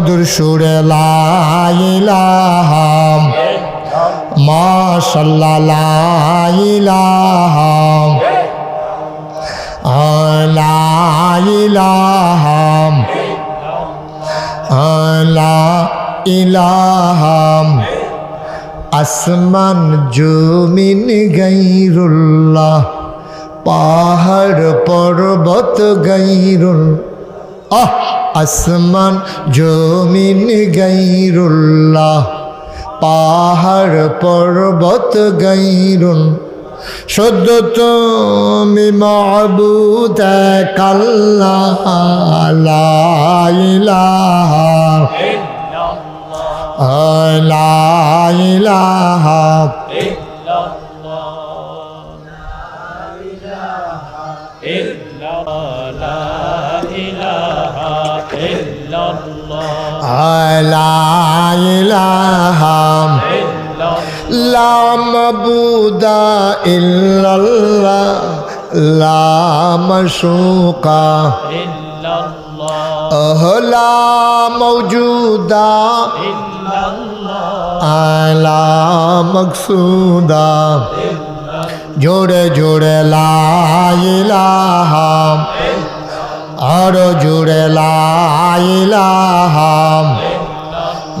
মধুর সুরে লাইলাহাম মাশাল্লাহ লাইলাহাম লাইলাহাম লা ইলাহাম আসমান জমিন গাইরুল্লাহ, পাহাড় পর্বত গাইরুল আহ! আসমান জমিন গাইরুল্লাহ পাহাড় পর্বত গাইরুল সদ্য তুমি মাবুদ কাল্লা ইলাহা লা ইলাহা লা ইলাহা লা মাবুদা ইল্লাল্লাহ। লা মাশুকা। লা মৌজুদা আলা মকসুদা। জোড়ে জোড়ে লাইলাহাম আরও জুড়ে লাইলাহাম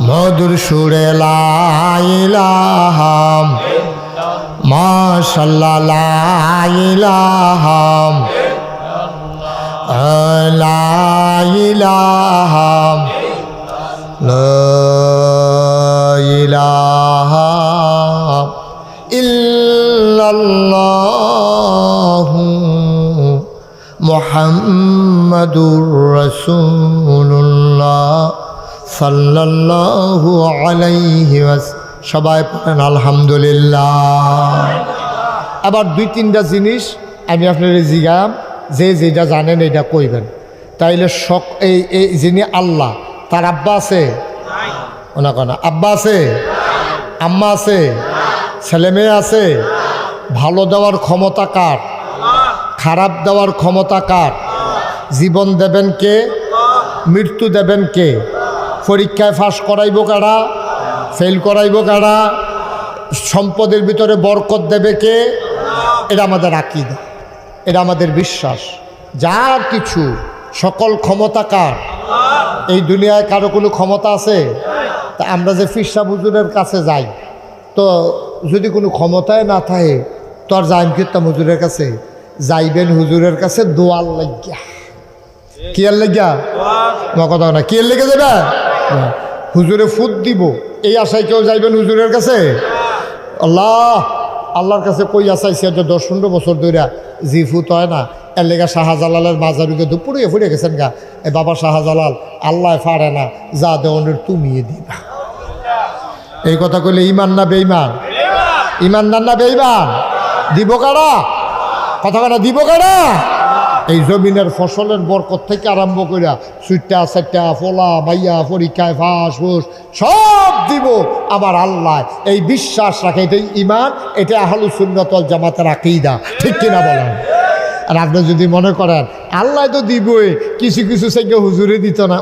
মধুর সুরে লাইলাহাম মাশাল্লাহ লাইলাহাম লাইলাহাম লাইলাহা রাসূলুল্লাহ সাল্লাল্লাহু সবাই পড়েন, আলহামদুলিল্লাহ। আবার দুই, তিনটা জিনিস আমি আপনার জিগাম, যে যেটা জানেন এটা কইবেন। তাইলে শক, এই এই যিনি আল্লাহ, তার আব্বা আছে? ওনা কনা, আব্বা আছে? আম্মা আছে? ছেলে মেয়ে আছে? ভালো দেওয়ার ক্ষমতা কার? খারাপ দেওয়ার ক্ষমতা কার? জীবন দেবেন কে? মৃত্যু দেবেন কে? পরীক্ষায় ফাঁস করাইব কারা? ফেল করাইব কারা? সম্পদের ভিতরে বরকত দেবে কে? এটা আমাদের আকিদা। এটা আমাদের বিশ্বাস। যা কিছু, সকল ক্ষমতা কার? এই দুনিয়ায় কারও কোনো ক্ষমতা আছে? তা আমরা যে ফিরসা হুজুরের কাছে যাই, তো যদি কোনো ক্ষমতায় না থাকে, তো আর যাইম কিতাম হুজুরের কাছে? যাইবেন হুজুরের কাছে দোয়াল লাগিয়া। কি আর লাগিয়া? তোমার কথা না। কি আর লেগে যাবে? হুজুরে ফুট দিব। এই আশায় কেউ যাইবেন হুজুরের কাছে? আল্লাহ, আল্লাহর কাছে কই আসাইছে যে দশ পনেরো বছর ধরে জি ফুত হয় না। এর লেগা শাহজালালের মাজারুকে দুপুরে ফুড়ে গেছেন গা। এ বাবা শাহজালাল, আল্লাহ ফাড়ে না। যা দেওয়ানের তুমিয়ে দিবা। এই কথা কইলে ইমান না বেইমান ইমানদার না বেইমান দিব কারা? কথা কারা দিব কারা? এই জমিনের ফসলের বরকত থেকে আরম্ভ করিয়া সুইটা সাইটা ফোলা ভাইয়া পরীক্ষায় ফাঁস, ফুস, সব দিব। আমার আল্লাহ এই বিশ্বাস রাখে এটাই ইমান এটা আহলু সুন্নতল জামাতের আকিদা। ঠিক কিনা বলেন? আর আপনি যদি মনে করেন, আল্লাহ তো দিবই, কিছু কিছু সেকে হুজুরে দিত না।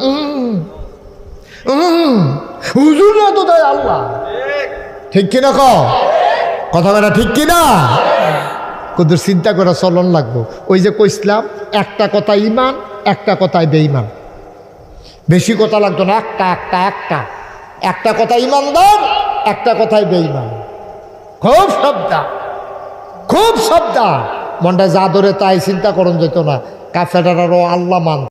হুজুরে তো দেয় আল্লাহ। ঠিক কিনা কথা কথা ঠিক কিনা? কিন্তু চিন্তা করে চলন লাগবো। ওই যে কইসলাম একটা কথা ইমান একটা কথায় বেইমান বেশি কথা লাগতো না, একটা একটা একটা। একটা কথা ইমানদার একটা কথায় বেইমান খুব শব্দা খুব শব্দা মনটা যা ধরে তাই চিন্তা করন যেত না। কাফেরারও আল্লাহ মান